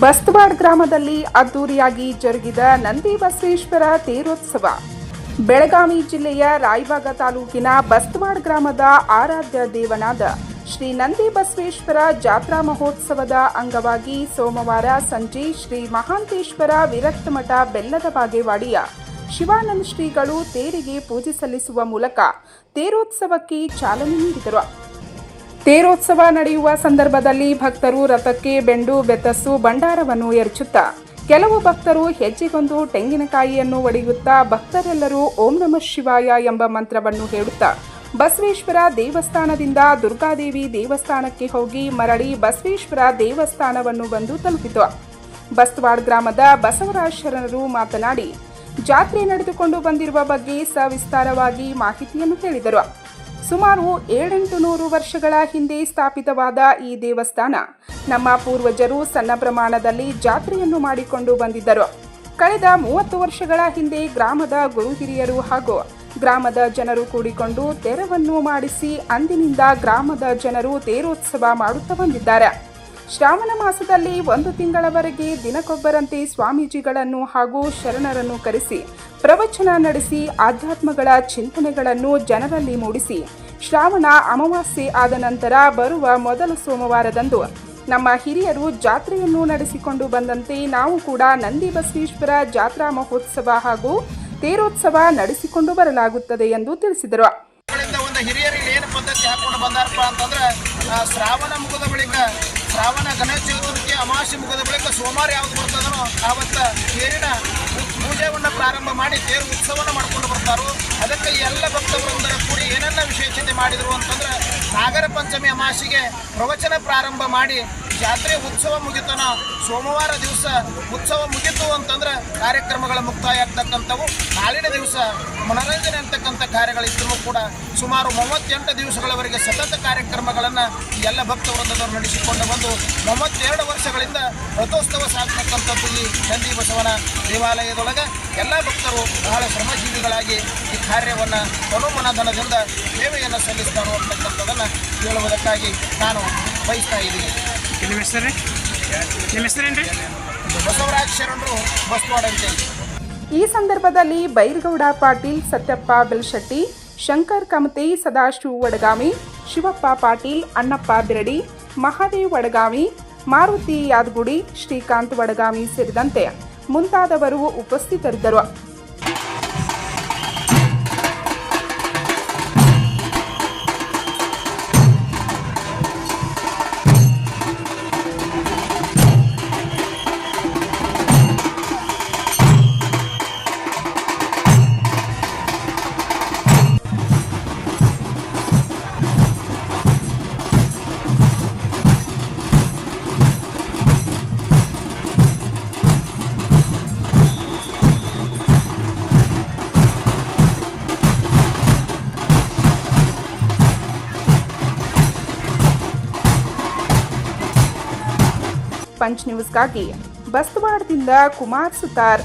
ಬಸ್ತವಾಡ್ ಗ್ರಾಮದಲ್ಲಿ ಅದ್ದೂರಿಯಾಗಿ ಜರುಗಿದ ನಂದಿ ಬಸವೇಶ್ವರ ತೇರೋತ್ಸವ. ಬೆಳಗಾವಿ ಜಿಲ್ಲೆಯ ರಾಯಬಾಗ ತಾಲೂಕಿನ ಬಸ್ತವಾಡ್ ಗ್ರಾಮದ ಆರಾಧ್ಯ ದೇವನಾದ ಶ್ರೀ ನಂದಿ ಬಸವೇಶ್ವರ ಜಾತ್ರಾ ಮಹೋತ್ಸವದ ಅಂಗವಾಗಿ ಸೋಮವಾರ ಸಂಜೆ ಶ್ರೀ ಮಹಾಂತೇಶ್ವರ ವಿರಕ್ತ ಮಠ ಬೆಲ್ಲದ ಬಾಗೇವಾಡಿಯ ಶಿವಾನಂದ ಶ್ರೀಗಳು ತೇರಿಗೆ ಪೂಜೆ ಸಲ್ಲಿಸುವ ಮೂಲಕ ತೇರೋತ್ಸವಕ್ಕೆ ಚಾಲನೆ ನೀಡಿದರು. ತೇರೋತ್ಸವ ನಡೆಯುವ ಸಂದರ್ಭದಲ್ಲಿ ಭಕ್ತರು ರಥಕ್ಕೆ ಬೆಂಡು ಬೆತ್ತಸ್ಸು ಭಂಡಾರವನ್ನು ಎರಚುತ್ತಾ, ಕೆಲವು ಭಕ್ತರು ಹೆಜ್ಜೆಗೊಂದು ತೆಂಗಿನಕಾಯಿಯನ್ನು ಒಡೆಯುತ್ತಾ, ಭಕ್ತರೆಲ್ಲರೂ ಓಂ ನಮಃ ಶಿವಾಯ ಎಂಬ ಮಂತ್ರವನ್ನು ಹೇಳುತ್ತಾ, ಬಸವೇಶ್ವರ ದೇವಸ್ಥಾನದಿಂದ ದುರ್ಗಾದೇವಿ ದೇವಸ್ಥಾನಕ್ಕೆ ಹೋಗಿ ಮರಳಿ ಬಸವೇಶ್ವರ ದೇವಸ್ಥಾನವನ್ನು ಬಂದು ತಲುಪಿತು. ಬಸ್ತವಾಡ್ ಗ್ರಾಮದ ಬಸವರಾಜ್ ಶರಣರು ಮಾತನಾಡಿ, ಜಾತ್ರೆ ನಡೆದುಕೊಂಡು ಬಂದಿರುವ ಬಗ್ಗೆ ಸವಿಸ್ತಾರವಾಗಿ ಮಾಹಿತಿಯನ್ನು ಹೇಳಿದರು. ಸುಮಾರು ಏಳೆಂಟು ನೂರು ವರ್ಷಗಳ ಹಿಂದೆ ಸ್ಥಾಪಿತವಾದ ಈ ದೇವಸ್ಥಾನ. ನಮ್ಮ ಪೂರ್ವಜರು ಸಣ್ಣ ಪ್ರಮಾಣದಲ್ಲಿ ಜಾತ್ರೆಯನ್ನು ಮಾಡಿಕೊಂಡು ಬಂದಿದ್ದರು. ಕಳೆದ ಮೂವತ್ತು ವರ್ಷಗಳ ಹಿಂದೆ ಗ್ರಾಮದ ಗುರು ಹಿರಿಯರು ಹಾಗೂ ಗ್ರಾಮದ ಜನರು ಕೂಡಿಕೊಂಡು ತೆರವನ್ನು ಮಾಡಿಸಿ ಅಂದಿನಿಂದ ಗ್ರಾಮದ ಜನರು ತೇರೋತ್ಸವ ಮಾಡುತ್ತಾ ಬಂದಿದ್ದಾರೆ. ಶ್ರಾವಣ ಮಾಸದಲ್ಲಿ ಒಂದು ತಿಂಗಳವರೆಗೆ ದಿನಕ್ಕೊಬ್ಬರಂತೆ ಸ್ವಾಮೀಜಿಗಳನ್ನು ಹಾಗೂ ಶರಣರನ್ನು ಕರೆಸಿ ಪ್ರವಚನ ನಡೆಸಿ ಆಧ್ಯಾತ್ಮಗಳ ಚಿಂತನೆಗಳನ್ನು ಜನರಲ್ಲಿ ಮೂಡಿಸಿ ಶ್ರಾವಣ ಅಮಾವಾಸ್ಯೆ ಆದ ನಂತರ ಬರುವ ಮೊದಲ ಸೋಮವಾರದಂದು ನಮ್ಮ ಹಿರಿಯರು ಜಾತ್ರೆಯನ್ನು ನಡೆಸಿಕೊಂಡು ಬಂದಂತೆ ನಾವು ಕೂಡ ನಂದಿ ಬಸವೇಶ್ವರ ಜಾತ್ರಾ ಮಹೋತ್ಸವ ಹಾಗೂ ತೇರೋತ್ಸವ ನಡೆಸಿಕೊಂಡು ಬರಲಾಗುತ್ತದೆ ಎಂದು ತಿಳಿಸಿದರು. ಏನು ಪದ್ಧತಿ ಹಾಕೊಂಡು ಬಂದಾರಪ್ಪ ಅಂತಂದ್ರೆ ಶ್ರಾವಣ ಮುಗಿದ ಬಳಿಕ, ಶ್ರಾವಣ ಗಣೇಶ ಚತುರ್ಥಿ ಅಮಾವಾಸ್ಯೆ ಮುಗಿದ ಬಳಿಕ ಸೋಮವಾರ ಯಾವ್ದು ಬರ್ತದೋ ಆವತ್ತ ತೇರಿನ ಪೂಜೆಯನ್ನು ಪ್ರಾರಂಭ ಮಾಡಿ ತೇರು ಉತ್ಸವನ ಮಾಡ್ಕೊಂಡು ಬರ್ತಾರೋ, ಅದಕ್ಕೆ ಎಲ್ಲ ಎಲ್ಲ ಭಕ್ತವೃಂದರ ಕೂಡಿ ಏನನ್ನ ವಿಶೇಷತೆ ಮಾಡಿದರು ಅಂತಂದ್ರೆ ನಾಗರ ಪಂಚಮಿ ಅಮಾಸಿಗೆ ಪ್ರವಚನ ಪ್ರಾರಂಭ ಮಾಡಿ ಜಾತ್ರೆ ಉತ್ಸವ ಮುಗಿತನ ಸೋಮವಾರ ದಿವಸ ಉತ್ಸವ ಮುಗಿತು ಅಂತಂದ್ರೆ ಕಾರ್ಯಕ್ರಮಗಳ ಮುಕ್ತಾಯ ಆಗ್ತಕ್ಕಂಥವು ನಾಳಿನ ದಿವಸ ಮನೋರಂಜನೆ ಅಂತಕ್ಕಂಥ ಕಾರ್ಯಗಳಿದ್ದರೂ ಕೂಡ ಸುಮಾರು ಮೂವತ್ತೆಂಟು ದಿವಸಗಳವರೆಗೆ ಸತತ ಕಾರ್ಯಕ್ರಮಗಳನ್ನು ಎಲ್ಲ ಭಕ್ತವೃಂದದವರು ನಡೆಸಿಕೊಂಡು ಬಂದು ಮೂವತ್ತೆರಡು ವರ್ಷಗಳಿಂದ ರಥೋತ್ಸವ ಸಾಧಿಸತಕ್ಕಂಥದ್ದು ಈ ನಂದಿ ಬಸವನ ದೇವಾಲಯದೊಳಗೆ. ಎಲ್ಲ ಭಕ್ತರು ಬಹಳ ಶ್ರಮಜೀವಿಗಳಾಗಿ ಈ ಕಾರ್ಯವನ್ನು ತನುಮನಧನದಿಂದ ಸೇವೆಯನ್ನು ಸಲ್ಲಿಸ್ತಾರೋ ಅಂತಕ್ಕಂಥದ್ದನ್ನು ಹೇಳುವುದಕ್ಕಾಗಿ ನಾನು ಬಯಸ್ತಾ ಇದ್ದೀನಿ. ನಿಮ್ಮ ಹೆಸರು? ನಿಮ್ಮ ಹೆಸರೇನ್ರಿ ಬಸವರಾಜ್ ಶರಣರು ಬಸ್ವಾಡ್ ಈ ಸಂದರ್ಭದಲ್ಲಿ ಬೈರ್ಗೌಡ ಪಾಟೀಲ್ ಸತ್ಯಪ್ಪ ಬೆಲ್ಶೆಟ್ಟಿ ಶಂಕರ್ ಕಮತಿ ಸದಾಶಿವ ವಡಗಾಮಿ ಶಿವಪ್ಪ ಪಾಟೀಲ್ ಅಣ್ಣಪ್ಪ ಬಿರಡಿ ಮಹಾದೇವ್ ವಡಗಾಮಿ ಮಾರುತಿ ಯಾದಗುಡಿ ಶ್ರೀಕಾಂತ್ ವಡಗಾಮಿ ಸೇರಿದಂತೆ ಮುಂತಾದವರು ಉಪಸ್ಥಿತರಿದ್ದರು. ಪಂಚ್ ನ್ಯೂಸ್ಗಾಗಿ ಬಸ್ತವಾಡದಿಂದ ಕುಮಾರ್ ಸುತಾರ್